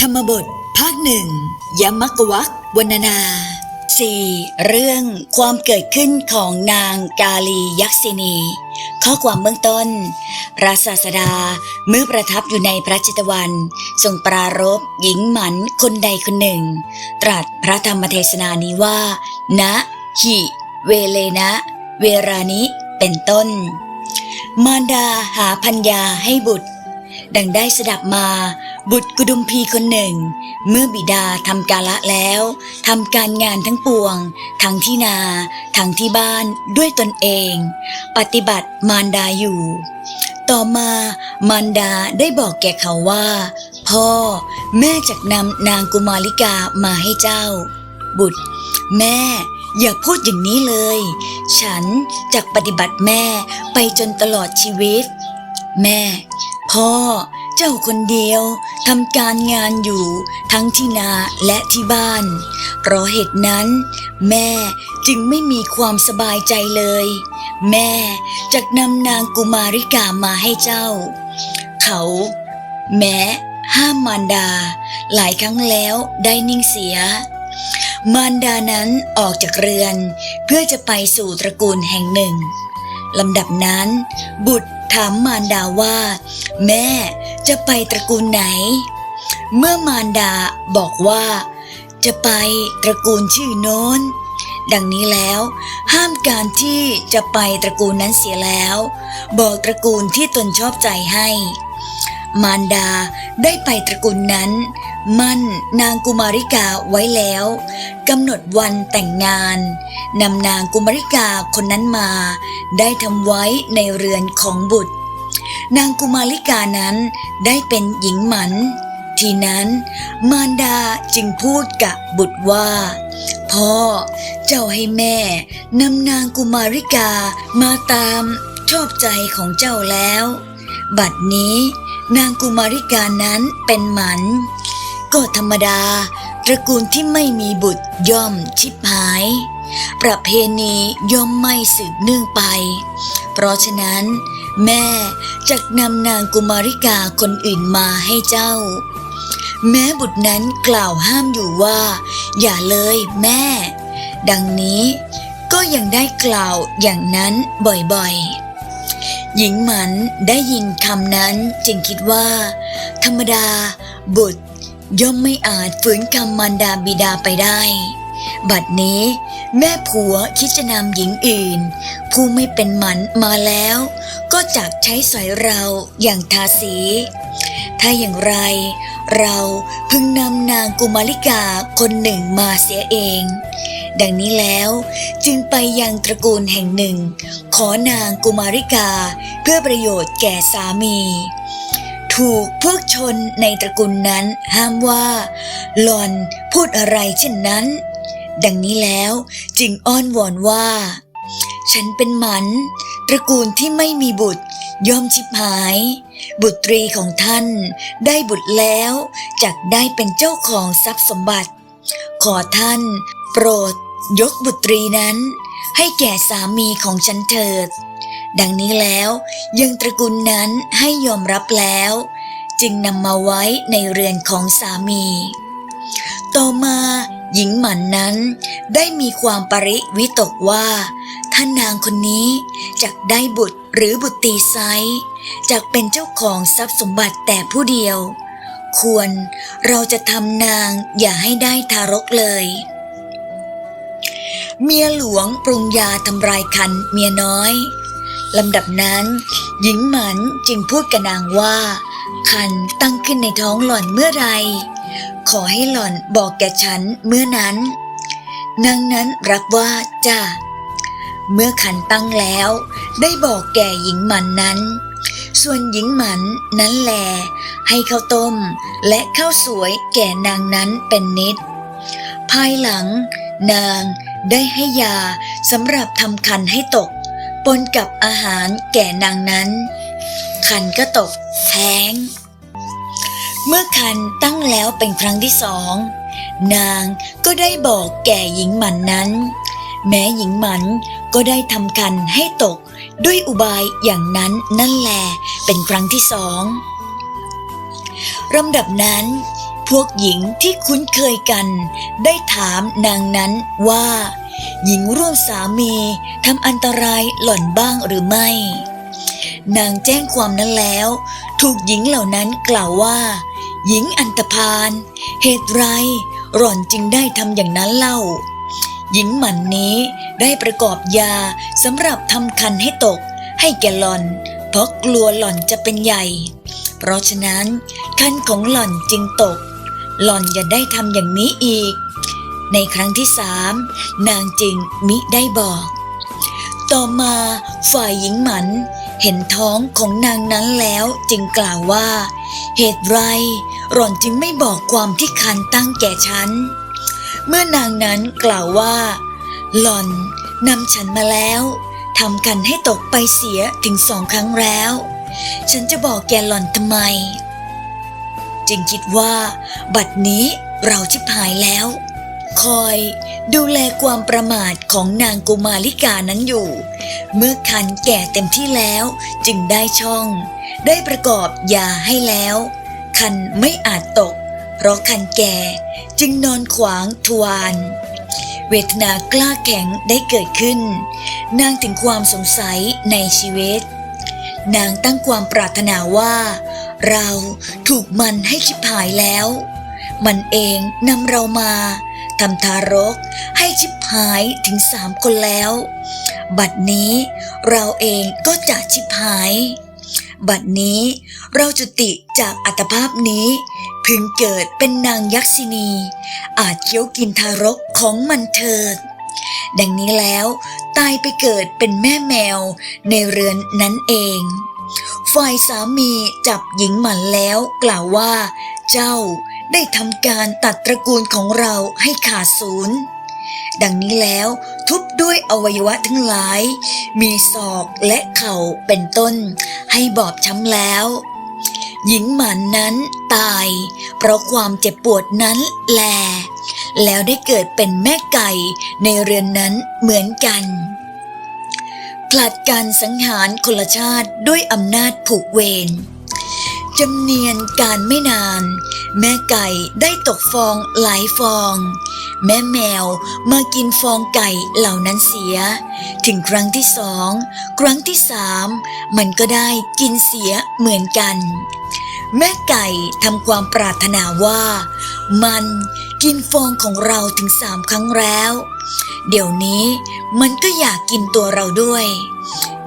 ธรรมบท ภาคหนึ่งยมกวักวรรณนา 4. เรื่องความเกิดขึ้นของนางกาลียักษินี ข้อความเบื้องต้นพระศาสดาเมื่อประทับอยู่ในพระจิตวัน ทรงปรารบหญิงหมันคนใดคนหนึ่ง ตรัสพระธรรมเทศนานี้ว่าณหิ เวเลนะ เวรานิ เป็นต้น มารดาหาพัญญาให้บุตร ดังได้สดับมา บุตรกุดุมพีคนหนึ่ง เมื่อบิดาทำกาละแล้วทำการงานทั้งปวง ทั้งที่นา ทั้งที่บ้านด้วยตนเอง ปฏิบัติมารดาอยู่ ต่อมามารดาได้บอกแก่เขาว่า พ่อแม่จักนำนางกุมาริกามาให้เจ้า บุตร แม่อย่าพูดอย่างนี้เลย ฉันจักปฏิบัติแม่ไปจนตลอดชีวิต แม่ พ่อ เจ้าคนเดียวทำการงานอยู่ทั้งที่นาและที่บ้าน เพราะเหตุนั้น แม่จึงไม่มีความสบายใจเลย แม่จะนำนางกุมาริกามาให้เจ้า เขาแม้ห้ามมารดา หลายครั้งแล้วได้นิ่งเสีย มารดานั้นออกจากเรือน เพื่อจะไปสู่ตระกูลแห่งหนึ่งลำดับนั้น บุตรถามมารดาว่า แม่ จะไปตระกูลไหน เมื่อมารดาบอกว่า จะไปตระกูลชื่อโน้น ดังนี้แล้ว ห้ามการที่จะไปตระกูลนั้นเสียแล้ว บอกตระกูลที่ตนชอบใจให้ มารดาได้ไปตระกูลนั้น มั่นนางกุมาริกาไว้แล้วกำหนดวันแต่งงานนำนางกุมาริกาคนนั้นมา ได้ทำไว้ในเรือนของบุตร นางกุมาริกานั้นได้เป็นหญิงหมัน ทีนั้นมารดาจึงพูดกับบุตรว่า พ่อเจ้าให้แม่นำนางกุมาริกามาตามชอบใจของเจ้าแล้ว บัดนี้นางกุมาริกานั้นเป็นหมัน ก็ธรรมดาตระกูลที่ไม่มีบุตรย่อมชิบหาย ประเพณีย่อมไม่สืบเนื่องไป เพราะฉะนั้น แม่จะนำนางกุมาริกาคนอื่นมาให้เจ้า แม้บุตรนั้นกล่าวห้ามอยู่ว่า อย่าเลยแม่ ดังนี้ก็ยังได้กล่าวอย่างนั้นบ่อยๆ หญิงหมันได้ยินคำนั้นจึงคิดว่า ธรรมดา บุตรย่อมไม่อาจฝืนคำมารดาบิดาไปได้ บัดนี้ แม่ผัวคิดจะนำหญิงอื่น ผู้ไม่เป็นหมันมาแล้ว ก็จักใช้สอยเราอย่างทาสี ถ้าอย่างไร เราพึงนำนางกุมาริกาคนหนึ่งมาเสียเอง ดังนี้แล้วจึงไปยังตระกูลแห่งหนึ่ง ขอนางกุมาริกาเพื่อประโยชน์แก่สามีถูกพวกชนในตระกูลนั้นห้ามว่าหล่อนพูดอะไรเช่นนั้น ดังนี้แล้วจึงอ้อนวอนว่า ฉันเป็นหมัน ตระกูลที่ไม่มีบุตร ย่อมชิบหาย บุตรีของท่าน ได้บุตรแล้วจักได้เป็นเจ้าของทรัพย์สมบัติ ขอท่าน โปรด ยกบุตรีนั้น ให้แก่สามีของฉันเถิด ดังนี้แล้วยังตระกูลนั้นให้ยอมรับแล้ว จึงนำมาไว้ในเรือนของสามี ต่อมา หญิงหมันนั้นได้มีความปริวิตกว่า ท่านนางคนนี้จะได้บุตรหรือบุตรตีไซจะเป็นเจ้าของทรัพย์สมบัติแต่ผู้เดียว ควรเราจะทำนางอย่าให้ได้ทารกเลย เมียหลวงปรุงยาทำลายคันเมียน้อยลำดับนั้น หญิงหมันจึงพูดกับนางว่า คันตั้งขึ้นในท้องหล่อนเมื่อไร ขอให้หล่อนบอกแก่ฉันเมื่อนั้น นางนั้นรับว่าจ้าเมื่อคันตั้งแล้ว ได้บอกแก่หญิงหมันนั้น ส่วนหญิงหมันนั้นแล ให้ข้าวต้มและข้าวสวยแก่นางนั้นเป็นนิด ภายหลัง นางได้ให้ยาสำหรับทำคันให้ตก ปนกับอาหารแก่นางนั้น คันก็ตก แท้ง เมื่อคันตั้งแล้วเป็นครั้งที่สอง นางก็ได้บอกแก่หญิงหมันนั้น แม้หญิงหมันก็ได้ทำคันให้ตกด้วยอุบายอย่างนั้นนั่นแหละเป็นครั้งที่สองลำดับนั้น พวกหญิงที่คุ้นเคยกัน ได้ถามนางนั้นว่า หญิงร่วมสามีทำอันตรายหล่อนบ้างหรือไม่ นางแจ้งความนั้นแล้ว ถูกหญิงเหล่านั้นกล่าวว่า หญิงอันตพาลเหตุไรหล่อนจึงได้ทำอย่างนั้นเล่า หญิงหมันนี้ได้ประกอบยาสำหรับทำคันให้ตก ให้แกหล่อน เพราะกลัวหล่อนจะเป็นใหญ่ เพราะฉะนั้น คันของหล่อนจึงตก หล่อนอย่าได้ทำอย่างนี้อีก ในครั้งที่สามนางจึงมิได้บอก ต่อมาฝ่ายหญิงหมัน เห็นท้องของนางนั้นแล้วจึงกล่าวว่า เหตุไรหล่อนจึงไม่บอกความที่คันตั้งแก่ฉัน เมื่อนางนั้นกล่าวว่า หล่อนนำฉันมาแล้วทำกันให้ตกไปเสียถึงสองครั้งแล้ว ฉันจะบอกแกหล่อนทำไม จึงคิดว่า บัดนี้เราชิบหายแล้ว คอยดูแลความประมาทของนางกุมาริกานั้นอยู่ เมื่อคันแก่เต็มที่แล้วจึงได้ช่อง ได้ประกอบยาให้แล้ว คันไม่อาจตก เพราะคันแก่จึงนอนขวางทวารเวทนากล้าแข็งได้เกิดขึ้น นางถึงความสงสัยในชีวิต นางตั้งความปรารถนาว่า เราถูกมันให้ชิบหายแล้ว มันเองนำเรามาทำทารกให้ชิบหายถึงสามคนแล้ว บัดนี้เราเองก็จะชิบหาย บัดนี้เราจุติจากอัตภาพนี้ พึงเกิดเป็นนางยักษินี อาจเคี้ยวกินทารกของมันเถิด ดังนี้แล้วตายไปเกิดเป็นแม่แมวในเรือนนั้นเองฝ่ายสามีจับหญิงหมันแล้วกล่าวว่า เจ้า ได้ทำการตัดตระกูลของเราให้ขาดศูนย์ ดังนี้แล้วทุบด้วยอวัยวะทั้งหลาย มีศอกและเข่าเป็นต้น ให้บอบช้ำแล้ว หญิงหมันนั้นตาย เพราะความเจ็บปวดนั้นแล แล้วได้เกิดเป็นแม่ไก่ในเรือนนั้นเหมือนกันผลัดการสังหารคนละชาติด้วยอำนาจผูกเวร จำเนียนการไม่นาน แม่ไก่ได้ตกฟองหลายฟอง แม่แมวมากินฟองไก่เหล่านั้นเสีย ถึงครั้งที่สองครั้งที่สามมันก็ได้กินเสียเหมือนกัน แม่ไก่ทำความปรารถนาว่า มันกินฟองของเราถึงสามครั้งแล้ว เดี๋ยวนี้มันก็อยากกินตัวเราด้วย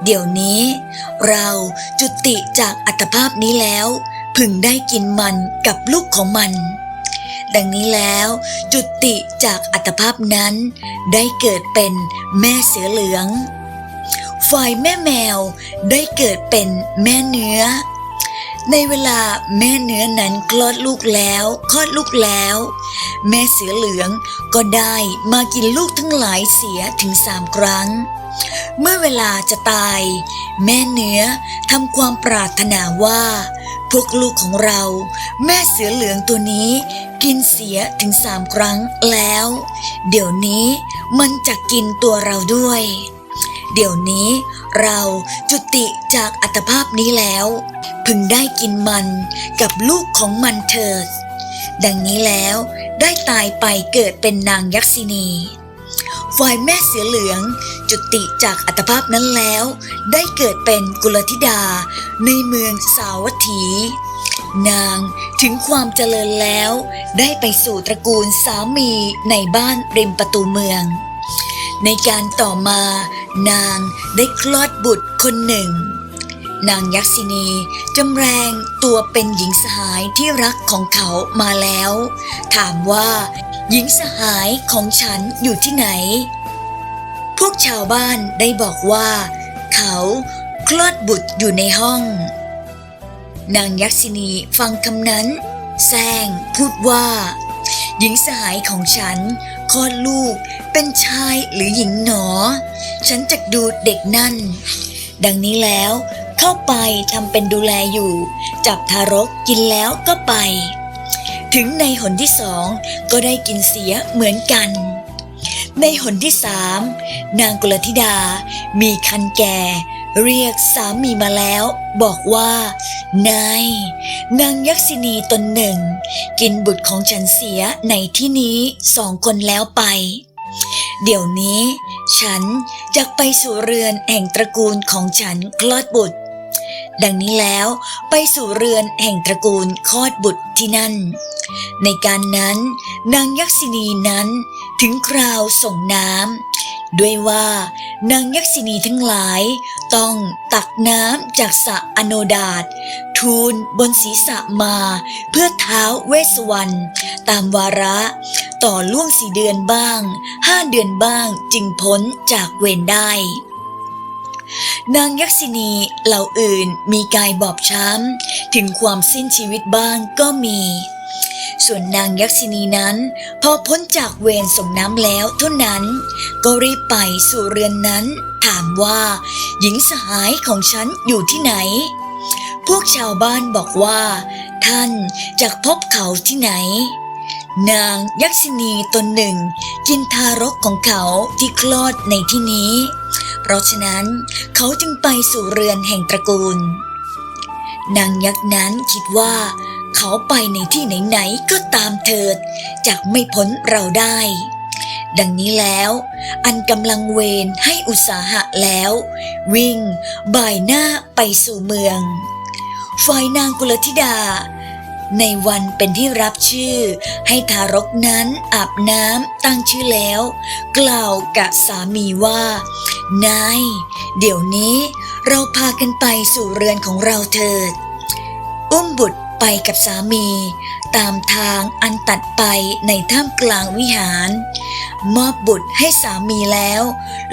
เดี๋ยวนี้ เราจุติจากอัตภาพนี้แล้ว พึงได้กินมันกับลูกของมัน ดังนี้แล้ว จุติจากอัตภาพนั้น ได้เกิดเป็นแม่เสือเหลือง ฝ่ายแม่แมวได้เกิดเป็นแม่เนื้อ ในเวลาแม่เนื้อนั้นคลอดลูกแล้วคลอดลูกแล้ว แม่เสือเหลืองก็ได้มากินลูกทั้งหลายเสียถึงสามครั้ง เมื่อเวลาจะตาย แม่เนื้อทำความปรารถนาว่า พวกลูกของเรา แม่เสือเหลืองตัวนี้ กินเสียถึงสามครั้งแล้ว เดี๋ยวนี้มันจะกินตัวเราด้วย เดี๋ยวนี้เราจุติจากอัตภาพนี้แล้ว พึงได้กินมันกับลูกของมันเถิด ดังนี้แล้วได้ตายไปเกิดเป็นนางยักษินีฝ่ายแม่เสือเหลืองจุติจากอัตภาพนั้นแล้ว ได้เกิดเป็นกุลธิดาในเมืองสาวัตถี นางถึงความเจริญแล้ว ได้ไปสู่ตระกูลสามีในบ้านริมประตูเมือง ในการต่อมา นางได้คลอดบุตรคนหนึ่ง นางยักษินีจำแรงตัวเป็นหญิงสหายที่รักของเขามาแล้ว ถามว่า หญิงสหายของฉันอยู่ที่ไหน พวกชาวบ้านได้บอกว่า เขาคลอดบุตรอยู่ในห้อง นางยักษินีฟังคำนั้นแซงพูดว่า หญิงสหายของฉัน คลอดลูก เป็นชายหรือหญิงหนอ ฉันจะดูเด็กนั่น ดังนี้แล้วเข้าไปทำเป็นดูแลอยู่ จับทารกกินแล้วก็ไป ถึงในหนที่สองก็ได้กินเสียเหมือนกัน ในหนที่สามนางกุลธิดามีคันแก่ เรียกสามีมาแล้ว บอกว่า นาย นางยักษินีตนหนึ่ง กินบุตรของฉันเสียในที่นี้สองคนแล้วไป เดี๋ยวนี้ ฉันจะไปสู่เรือนแห่งตระกูลของฉันคลอดบุตร ดังนี้แล้วไปสู่เรือนแห่งตระกูลคลอดบุตรที่นั่น ในการนั้น นางยักษินีนั้นถึงคราวส่งน้ำ ด้วยว่านางยักษินีทั้งหลายต้องตักน้ำจากสระอโนดาตทูลบนศีรษะมาเพื่อเท้าเวสวรรณตามวาระต่อล่วงสี่เดือนบ้างห้าเดือนบ้างจึงพ้นจากเวรได้นางยักษินีเหล่าอื่นมีกายบอบช้ำ ถึงความสิ้นชีวิตบ้างก็มี ส่วนนางยักษินีนั้น พอพ้นจากเวรส่งน้ำแล้วเท่านั้น ก็รีบไปสู่เรือนนั้น ถามว่า หญิงสหายของฉันอยู่ที่ไหน พวกชาวบ้านบอกว่า ท่านจากพบเขาที่ไหน นางยักษินีตนหนึ่ง กินทารกของเขาที่คลอดในที่นี้ เพราะฉะนั้นเขาจึงไปสู่เรือนแห่งตระกูล นางยักษ์นั้นคิดว่า เขาไปในที่ไหนๆก็ตามเถิดจากไม่พ้นเราได้ ดังนี้แล้ว อันกำลังเวรให้อุตสาหะแล้ว วิ่ง บ่ายหน้าไปสู่เมืองฝ่ายนางกุลธิดา ในวันเป็นที่รับชื่อ ให้ทารกนั้นอาบน้ำตั้งชื่อแล้ว กล่าวกับสามีว่านายเดี๋ยวนี้เราพากันไปสู่เรือนของเราเถิด อุ้มบุตร ไปกับสามี ตามทางอันตัดไปในท่ามกลางวิหาร มอบบุตรให้สามีแล้ว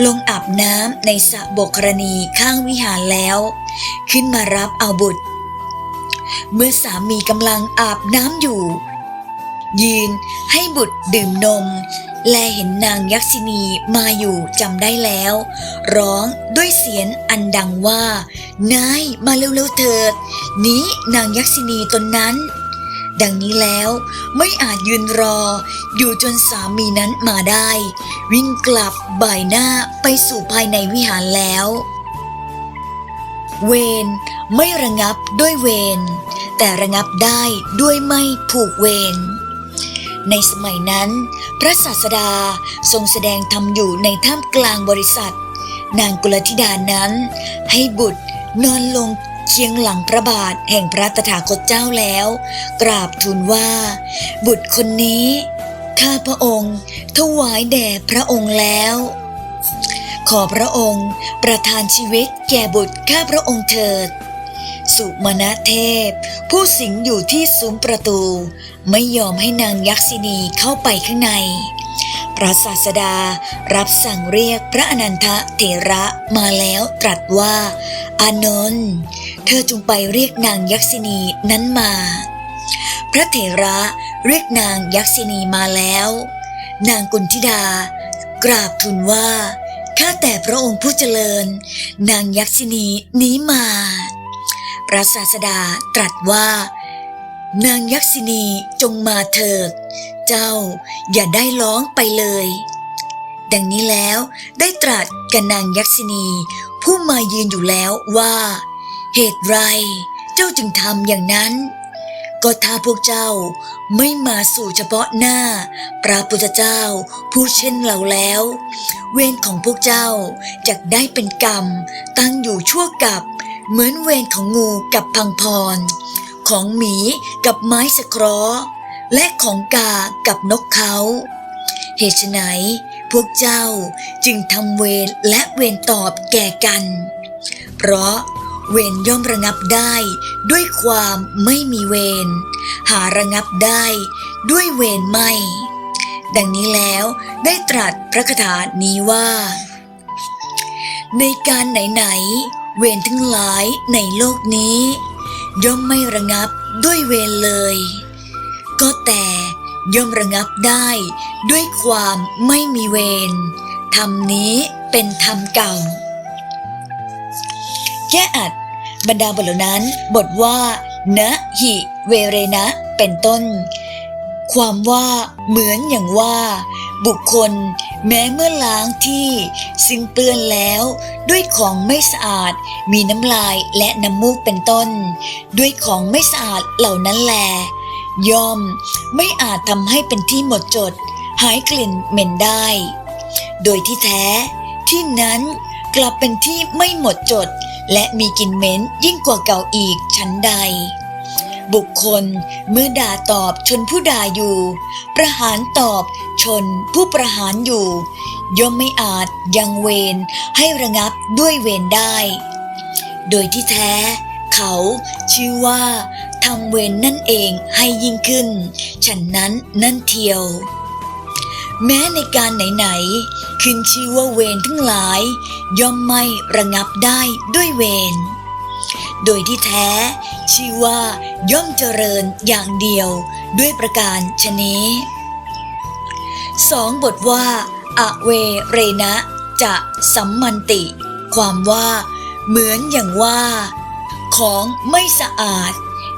ลงอาบน้ำในสระบกรณีข้างวิหารแล้ว ขึ้นมารับเอาบุตร เมื่อสามีกำลังอาบน้ำอยู่ ยืนให้บุตรดื่มนม แลเห็นนางยักษินีมาอยู่จำได้แล้ว ร้องด้วยเสียงอันดังว่า นายมาเร็วๆเถิด นี้นางยักษินีตนนั้น ดังนี้แล้วไม่อาจยืนรอ อยู่จนสามีนั้นมาได้ วิ่งกลับบ่ายหน้าไปสู่ภายในวิหารแล้ว เวรไม่ระงับด้วยเวรแต่ระงับได้ด้วยไม่ผูกเวร ในสมัยนั้น พระศาสดาทรงแสดงธรรมอยู่ในท่ามกลางบริษัท นางกุลธิดานั้น ให้บุตรนอนลงเคียงหลังพระบาทแห่งพระตถาคตเจ้าแล้ว กราบทูลว่า บุตรคนนี้ข้าพระองค์ถวายแด่พระองค์แล้ว ขอพระองค์ประทานชีวิตแก่บุตรข้าพระองค์เถิด สุมาณเทพ ผู้สิงอยู่ที่ซุ้มประตู ไม่ยอมให้นางยักษินีเข้าไปข้างใน พระศาสดารับสั่งเรียกพระอนันทเถระมาแล้วตรัสว่า อานนท์เธอจงไปเรียกนางยักษินีนั้นมา พระเถระเรียกนางยักษินีมาแล้ว นางกุณธิดา กราบทูลว่าข้าแต่พระองค์ผู้เจริญ นางยักษินีนี้มา พระศาสดาตรัสว่า นางยักษินีจงมาเถิด เจ้าอย่าได้ร้องไปเลย ดังนี้แล้วได้ตรัสกับนางยักษินีผู้มายืนอยู่แล้วว่า เหตุไรเจ้าจึงทำอย่างนั้น ก็ถ้าพวกเจ้าไม่มาสู่เฉพาะหน้าพระพุทธเจ้าผู้เช่นเราแล้ว เวรของพวกเจ้าจะได้เป็นกรรมตั้งอยู่ชั่วกับ เหมือนเวรของงูกับพังพร ของหมีกับไม้สคราะห์และของกากับนกเขา เหตุไฉนพวกเจ้าจึงทำเวรและเวรตอบแก่กัน เพราะเวรย่อมระงับได้ด้วยความไม่มีเวรหาระงับได้ด้วยเวรไม่ ดังนี้แล้วได้ตรัสพระคาถานี้ว่า ในการไหนๆเวรทั้งหลายในโลกนี้ ย่อมไม่ระงับด้วยเวรเลย ก็แต่ย่อมระงับได้ด้วยความไม่มีเวรธรรมนี้เป็นธรรมเก่า แก้อัด บรรดาบทเหล่านั้น บทว่า นะหิเวเรนะ เป็นต้น ความว่าเหมือนอย่างว่า บุคคล แม้เมื่อล้างที่ซึ่งเปื้อนแล้วด้วยของไม่สะอาด มีน้ำลายและน้ำมูกเป็นต้น ด้วยของไม่สะอาดเหล่านั้นแล ย่อมไม่อาจทำให้เป็นที่หมดจด หายกลิ่นเหม็นได้ โดยที่แท้ที่นั้นกลับเป็นที่ไม่หมดจด และมีกลิ่นเหม็นยิ่งกว่าเก่าอีกชั้นใด บุคคลเมื่อด่าตอบชนผู้ด่าอยู่ ประหารตอบชนผู้ประหารอยู่ ย่อมไม่อาจยังเวรให้ระงับด้วยเวรได้ โดยที่แท้ เขาชื่อว่าทำเวรนนั่นเองให้ยิ่งขึ้น ฉันนั้นนั่นเทียว แม้ในการไหนๆขึ้นชื่อว่าเวรทั้งหลาย ย่อมไม่ระงับได้ด้วยเวร โดยที่แท้ ชื่อว่าย่อมเจริญอย่างเดียวด้วยประการชนี้สองบทว่าอเวเรนะ จะสัมมันติ ความว่า เหมือนอย่างว่า ของไม่สะอาด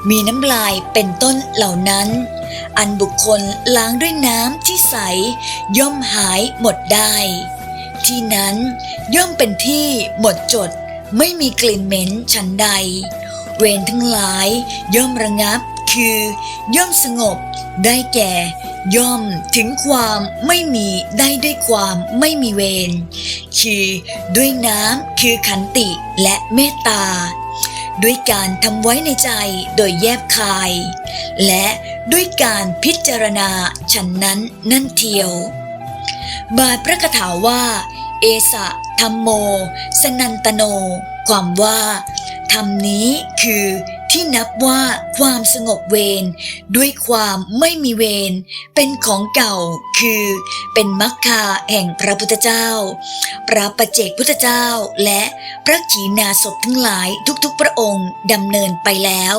มีน้ำลายเป็นต้นเหล่านั้น อันบุคคลล้างด้วยน้ำที่ใส ย่อมหายหมดได้ ที่นั้นย่อมเป็นที่หมดจด ไม่มีกลิ่นเหม็นฉันใด เวรทั้งหลายย่อมระงับ คือ ย่อมสงบ ได้แก่ ย่อมถึงความไม่มีได้ด้วยความไม่มีเวรคือด้วยน้ำคือขันติและเมตตา ด้วยการทำไว้ในใจโดยแยบคาย และด้วยการพิจารณาฉันนั้นนั่นเทียว บาทพระคาถาว่า เอสะธรรมโม สนันตโน ความว่าธรรมนี้คือที่นับว่าความสงบเวรด้วยความไม่มีเวรเป็นของเก่าคือ เป็นมรรคาแห่งพระพุทธเจ้า พระประเจกพุทธเจ้าและพระขีณาสพทั้งหลายทุกๆพระองค์ดำเนินไปแล้ว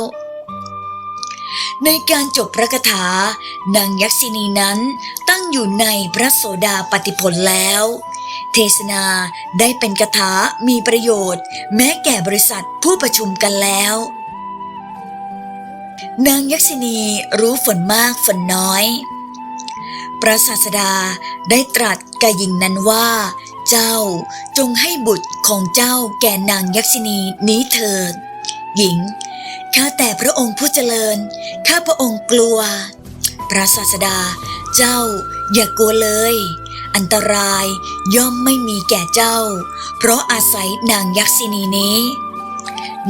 ในการจบพระคาถานางยักษินีนั้นตั้งอยู่ในพระโสดาปฏิผลแล้ว เทศนาได้เป็นคาถามีประโยชน์ แม้แก่บริษัทผู้ประชุมกันแล้ว นางยักษินีรู้ฝนมากฝนน้อย พระศาสดาได้ตรัสกับหญิงนั้นว่า เจ้าจงให้บุตรของเจ้าแก่นางยักษินีนี้เถิด หญิง ข้าแต่พระองค์ผู้เจริญ ข้าพระองค์กลัว พระศาสดาเจ้าอย่ากลัวเลย อันตรายย่อมไม่มีแก่เจ้า เพราะอาศัยนางยักษินีนี้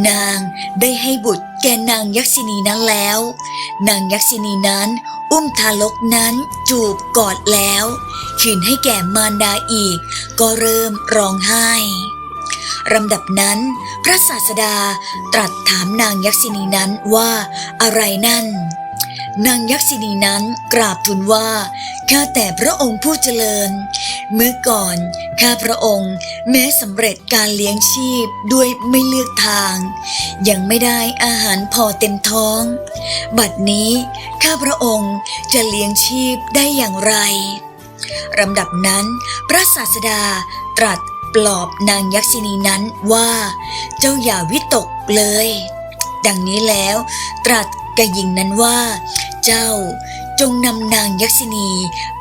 นางได้ให้บุตรแก่นางยักษินีนั้นแล้ว นางยักษินีนั้น อุ้มทารกนั้นจูบกอดแล้วขืนให้แก่มารดาอีก ก็เริ่มร้องไห้ลำดับนั้น พระศาสดาตรัสถามนางยักษินีนั้นว่าอะไรนั่น นางยักษินีนั้นกราบทูลว่าข้าแต่พระองค์ผู้เจริญ เมื่อก่อนข้าพระองค์แม้สำเร็จการเลี้ยงชีพด้วยไม่เลือกทาง ยังไม่ได้อาหารพอเต็มท้อง บัดนี้ข้าพระองค์จะเลี้ยงชีพได้อย่างไรลำดับนั้นพระศาสดาตรัสปลอบนางยักษินีนั้นว่า เจ้าอย่าวิตกเลย ดังนี้แล้วตรัสกับหญิงนั้นว่า เจ้า จงนำนางยักษินี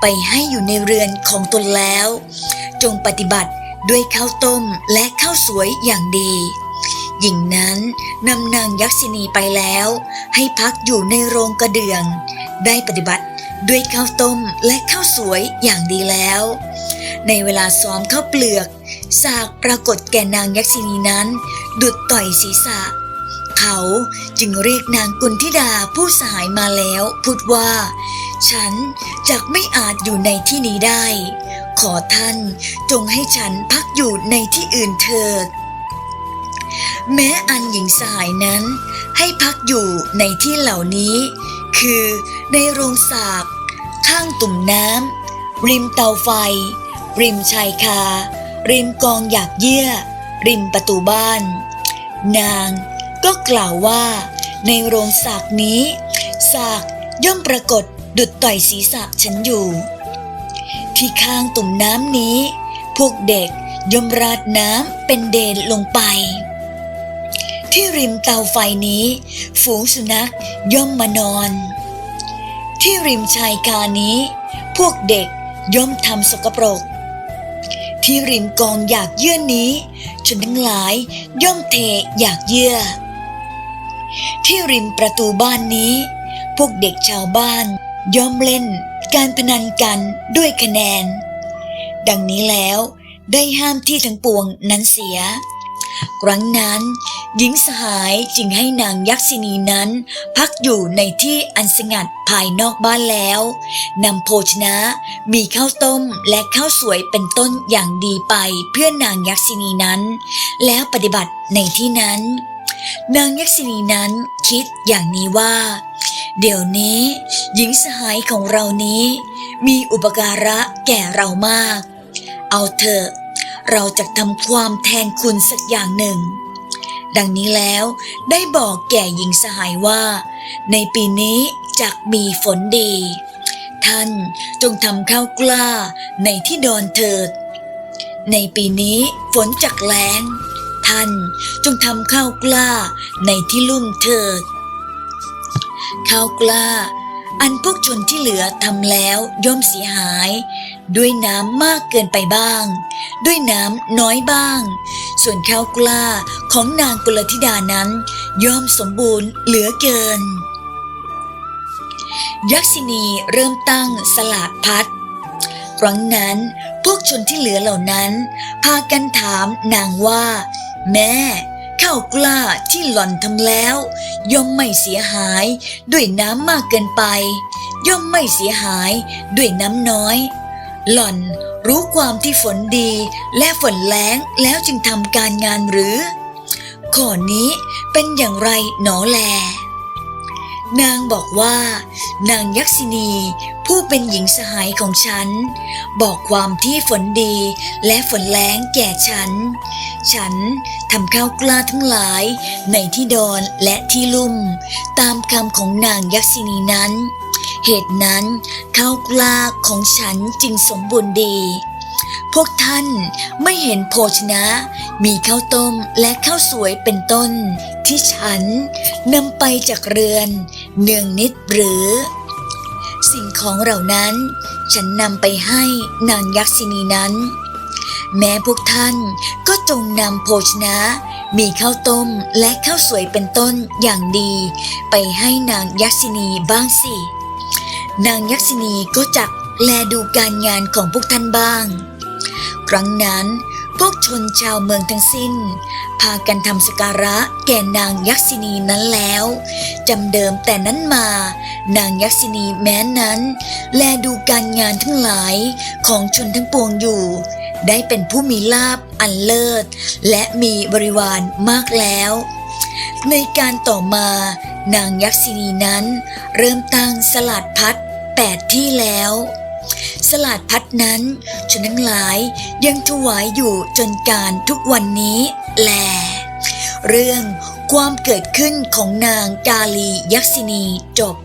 ไปให้อยู่ในเรือนของตนแล้ว จงปฏิบัติด้วยข้าวต้มและข้าวสวยอย่างดี หญิงนั้นนำนางยักษินีไปแล้ว ให้พักอยู่ในโรงกระเดื่อง ได้ปฏิบัติด้วยข้าวต้มและข้าวสวยอย่างดีแล้ว ในเวลาซ้อมข้าวเปลือก สากปรากฏแก่นางยักษินีนั้น ดุดต่อยศีรษะ เขาจึงเรียกนางกุนธิดาผู้สหายมาแล้ว พูดว่า ฉันจักไม่อาจอยู่ในที่นี้ได้ ขอท่านจงให้ฉันพักอยู่ในที่อื่นเถิด แม้อันหญิงสหายนั้น ให้พักอยู่ในที่เหล่านี้ คือในโรงสาบข้างตุ่มน้ำริมเตาไฟ ริมชายคา ริมกองหยากเยื่อ ริมประตูบ้าน นาง ก็กล่าวว่า ในโรงสากนี้สากย่อมปรากฏดุดต่อยศีรษะฉันอยู่ ที่ข้างตุ่มน้ำนี้ พวกเด็กย่อมราดน้ำเป็นเดนลงไป ที่ริมเตาไฟนี้ ฝูงสุนัขย่อมมานอน ที่ริมชายคานี้ พวกเด็กย่อมทำสกปรก ที่ริมกองอยากเยื่อนี้ชนทั้งหลายย่อมเทอยากเยื่อ ที่ริมประตูบ้านนี้ พวกเด็กชาวบ้านย่อมเล่นการพนันกันด้วยคะแนน ดังนี้แล้วได้ห้ามที่ทั้งปวงนั้นเสีย ครั้งนั้น หญิงสหายจึงให้นางยักษินีนั้น พักอยู่ในที่อันสงัดภายนอกบ้านแล้วนำโภชนะมีข้าวต้มและข้าวสวยเป็นต้นอย่างดีไปเพื่อนางยักษินีนั้น แล้วปฏิบัติในที่นั้น นางยักษินีนั้นคิดอย่างนี้ว่า เดี๋ยวนี้ หญิงสหายของเรานี้ มีอุปการะแก่เรามาก เอาเถอะเราจะทำความแทนคุณสักอย่างหนึ่ง ดังนี้แล้วได้บอกแก่หญิงสหายว่า ในปีนี้จะมีฝนดี ท่านจงทำข้าวกล้าในที่ดอนเถิด ในปีนี้ฝนจักแล้ง ท่านจงทำข้าวกล้าในที่ลุ่มเถิด ข้าวกล้า อันพวกชนที่เหลือทำแล้วย่อมเสียหาย ด้วยน้ำมากเกินไปบ้าง ด้วยน้ำน้อยบ้าง ส่วนข้าวกล้าของนางกุลธิดานั้น ย่อมสมบูรณ์เหลือเกิน ยักษินีเริ่มตั้งสลากพัดครั้งนั้นพวกชนที่เหลือเหล่านั้น พากันถามนางว่า แม่ข้าวกล้าที่หล่อนทำแล้ว ย่อมไม่เสียหายด้วยน้ำมากเกินไป ย่อมไม่เสียหายด้วยน้ำน้อย หล่อนรู้ความที่ฝนดีและฝนแล้งแล้วจึงทำการงานหรือข้อนี้เป็นอย่างไรหนอแล นางบอกว่า นางยักษินี ผู้เป็นหญิงสหายของฉัน บอกความที่ฝนดีและฝนแล้งแก่ฉัน ฉันทำข้าวกล้าทั้งหลาย ในที่ดอนและที่ลุ่ม ตามคำของนางยักษินีนั้น เหตุนั้นข้าวกล้าของฉันจึงสมบูรณ์ดีพวกท่านไม่เห็นโภชนะ มีข้าวต้มและข้าวสวยเป็นต้น ที่ฉันนำไปจากเรือน เนืองนิดหรือ สิ่งของเหล่านั้นฉันนำไปให้นางยักษินีนั้น แม้พวกท่านก็จงนำโภชนะ มีข้าวต้มและข้าวสวยเป็นต้นอย่างดี ไปให้นางยักษินีบ้างสิ นางยักษินีก็จักแลดูการงานของพวกท่านบ้าง ครั้งนั้น พวกชนชาวเมืองทั้งสิ้น พากันทำสการะแก่นางยักษินีนั้นแล้วจำเดิมแต่นั้นมา นางยักษินีแม้นั้น แลดูการงานทั้งหลายของชนทั้งปวงอยู่ ได้เป็นผู้มีลาบอันเลิศ และมีบริวารมากแล้ว ในการต่อมานางยักษินีนั้น เริ่มตั้งสลัดพัดแปดที่แล้ว สลัดพัดนั้นชนทั้งหลายยังถวายอยู่จนการทุกวันนี้แล เรื่องความเกิดขึ้นของนางกาลียักษินีจบ